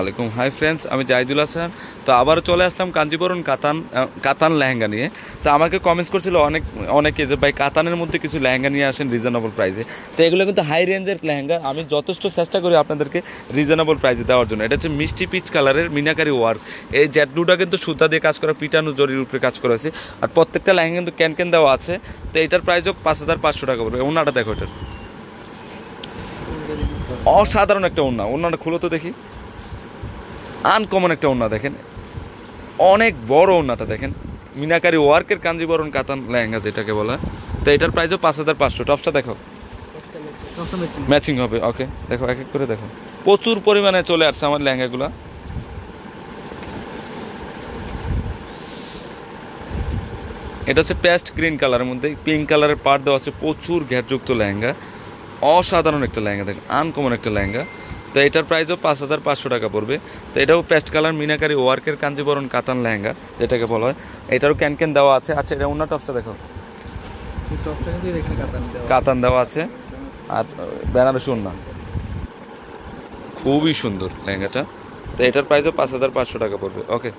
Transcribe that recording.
ওয়ালাইকুম hi friends আমি জাহিদুল হাসান। তো আবারও চলে আসলাম কাঞ্জিবরণ কাতান কাতান লেহেঙ্গা নিয়ে। তো আমাকে কমেন্টস করছিল অনেক, অনেকে যে, ভাই, কাতানের মধ্যে কিছু লেহেঙ্গা নিয়ে আসেন রিজনেবল প্রাইসে তো এগুলো কিন্তু হাই রেঞ্জের লেহেঙ্গা। আমি যথেষ্ট চেষ্টা করি আপনাদেরকে রিজনেবল প্রাইসে দেওয়ার জন্য। এটা হচ্ছে মিষ্টি পিচ কালারের মিনাকারি ওয়ার্ক এই জ্যাটলুটা কিন্তু সুতা দিয়ে কাজ করা, পিটানো জরির উপরে কাজ করা আর প্রত্যেকটা লেহেঙ্গা কিন্তু ক্যান ক্যান দেওয়া আছে। তো এটার প্রাইস হোক পাঁচ হাজার পাঁচশো টাকা পড়বে। ওনাটা দেখো এটার। অসাধারণ একটা ওনা ওনাটা খুলো তো দেখি। আনকমন একটা ওনা দেখেন। অনেক বড় ওনাটা দেখেন। মিনাকারি ওয়ার্কের কাঞ্জিবরণ কাতান লেহেঙ্গা যেটাকে বলা। তো এটার প্রাইসও পাঁচ হাজার পাঁচশো। টপসটা দেখো। ম্যাচিং হবে ওকে দেখো এক এক করে দেখো। প্রচুর পরিমাণে চলে আসছে আমার লেহেঙ্গাগুলো। এটা হচ্ছে পেস্ট গ্রিন কালারের মধ্যে। পিঙ্ক কালারের পার দেওয়া আছে প্রচুর ঘ্যাটযুক্ত লেহেঙ্গা। অসাধারণ একটা লেহেঙ্গা দেখেন আনকমন একটা লেহেঙ্গা। তো এটার প্রাইসও পাঁচ হাজার পাঁচশো টাকা পড়বে। তো এটাও পেস্ট কালার মিনাকারি ওয়ার্কের কাঞ্জিবরণ কাতান লেহেঙ্গা যেটাকে বলা হয়। এটারও ক্যান ক্যান দেওয়া আছে। আচ্ছা এটা অন্য টপসটা দেখো কাতান দেওয়া। আছে। আর বেনারসি ওন্না খুবই সুন্দর লেহেঙ্গাটা। তো এটার প্রাইসও পাঁচ হাজার পাঁচশো টাকা পড়বে। ওকে